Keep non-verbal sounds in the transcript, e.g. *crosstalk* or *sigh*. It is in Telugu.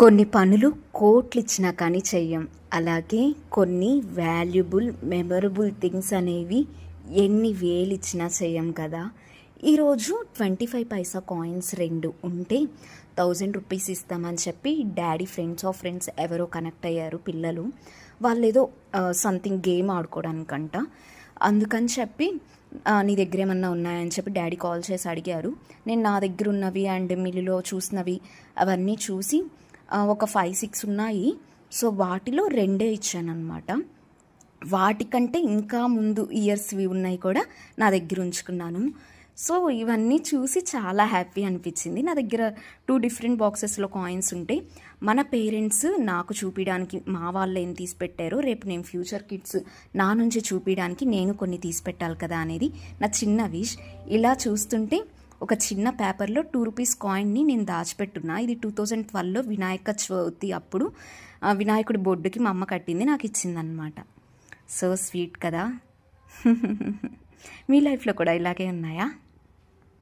కొన్ని పనులు కోట్లు ఇచ్చినా కానీ చెయ్యం. అలాగే కొన్ని వాల్యుబుల్ మెమరబుల్ థింగ్స్ అనేవి ఎన్ని వేలు ఇచ్చినా చెయ్యం కదా. ఈరోజు ట్వంటీ ఫైవ్ పైసా కాయిన్స్ రెండు ఉంటే థౌజండ్ రూపీస్ ఇస్తామని చెప్పి డాడీ ఫ్రెండ్స్ ఆఫ్ ఫ్రెండ్స్ ఎవరో కనెక్ట్ అయ్యారు పిల్లలు. వాళ్ళు ఏదో సంథింగ్ గేమ్ ఆడుకోవడానికంట. అందుకని చెప్పి నీ దగ్గర ఏమన్నా ఉన్నాయని చెప్పి డాడీ కాల్ చేసి అడిగారు. నేను నా దగ్గర ఉన్నవి అండ్ మిల్లులో చూసినవి అవన్నీ చూసి ఒక ఫైవ్ సిక్స్ ఉన్నాయి. సో వాటిలో రెండే ఇచ్చాను అనమాట వాటికంటే ఇంకా ముందు ఇయర్స్వి ఉన్నాయి కూడా నా దగ్గర ఉంచుకున్నాను. సో ఇవన్నీ చూసి చాలా హ్యాపీ అనిపించింది. నా దగ్గర టూ డిఫరెంట్ బాక్సెస్లో కాయిన్స్ ఉంటాయి మన పేరెంట్స్ నాకు చూపించడానికి మా వాళ్ళు ఏం తీసి పెట్టారో రేపు నేను ఫ్యూచర్ కిడ్స్ నా నుంచి చూపించడానికి నేను కొన్ని తీసి పెట్టాలి కదా అనేది నా చిన్న విష్ ఇలా చూస్తుంటే ఒక చిన్న పేపర్లో టూ రూపీస్ కాయిన్ని నేను దాచిపెట్టున్నా. ఇది టూ థౌజండ్ ట్వెల్వ్లో వినాయక చవితి అప్పుడు వినాయకుడి బొడ్డుకి మా అమ్మ కట్టింది నాకు ఇచ్చిందనమాట సో స్వీట్ కదా. *laughs* మీ లైఫ్లో కూడా ఇలాగే ఉన్నాయా?